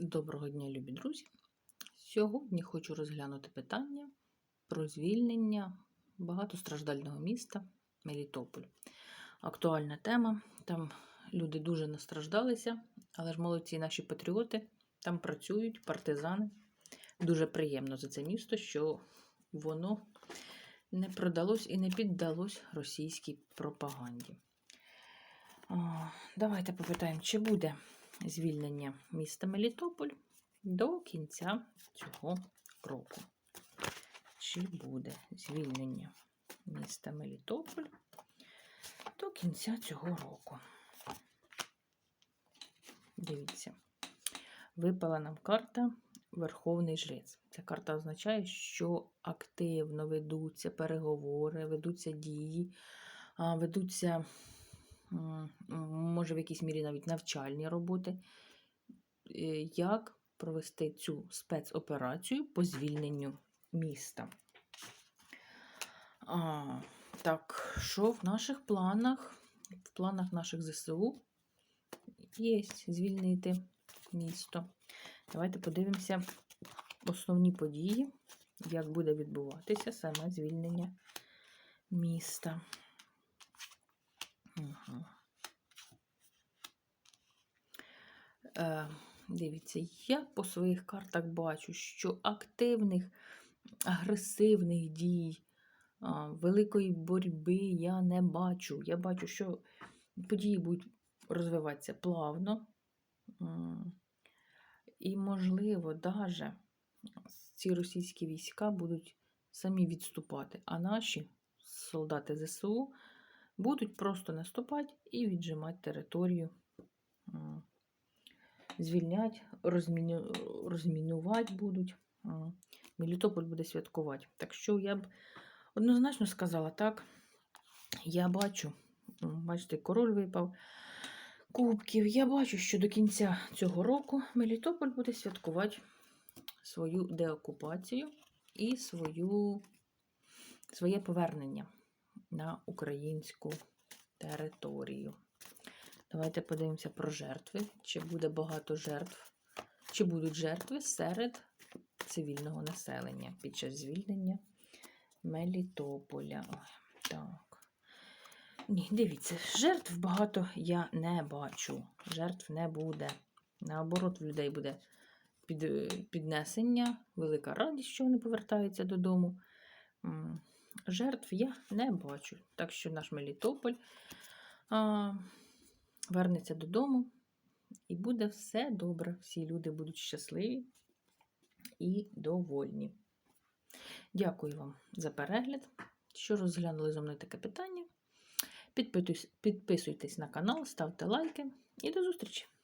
Доброго дня, любі друзі! Сьогодні хочу розглянути питання про звільнення багатостраждального міста Мелітополь. Актуальна тема. Там люди дуже настраждалися, але ж молодці наші патріоти там працюють, партизани. Дуже приємно за це місто, що воно не продалось і не піддалось російській пропаганді. Давайте попитаємо, чи буде звільнення міста Мелітополь до кінця цього року. Чи буде звільнення міста Мелітополь до кінця цього року? Дивіться, випала нам карта Верховний Жрець. Ця карта означає, що активно ведуться переговори, ведуться дії, ведуться може в якійсь мірі навіть навчальні роботи, е, як провести цю спецоперацію по звільненню міста. А, так, що в наших планах? В планах наших ЗСУ є звільнити місто. Давайте подивимося основні події, як буде відбуватися саме звільнення міста. Дивіться, я по своїх картах бачу, що активних, агресивних дій, великої боротьби я не бачу. Я бачу, що події будуть розвиватися плавно. І, можливо, даже ці російські війська будуть самі відступати, а наші солдати ЗСУ будуть просто наступати і віджимати територію, звільнять, розміну, розмінувати будуть. Мелітополь буде святкувати. Так що я б однозначно сказала так. Я бачу, бачите, король випав кубків. Я бачу, що до кінця цього року Мелітополь буде святкувати свою деокупацію і свою, своє повернення на українську територію. Давайте подивимося про жертви. Чи буде багато жертв, чи будуть жертви серед цивільного населення під час звільнення Мелітополя. Так. Ні, дивіться, жертв багато я не бачу. Жертв не буде. Наоборот, в людей буде під, піднесення, велика радість, що вони повертаються додому. Жертв я не бачу. Так що наш Мелітополь а, вернеться додому і буде все добре. Всі люди будуть щасливі і довольні. Дякую вам за перегляд. Що розглянули зо мною таке питання. Підписуйтесь на канал, ставте лайки і до зустрічі!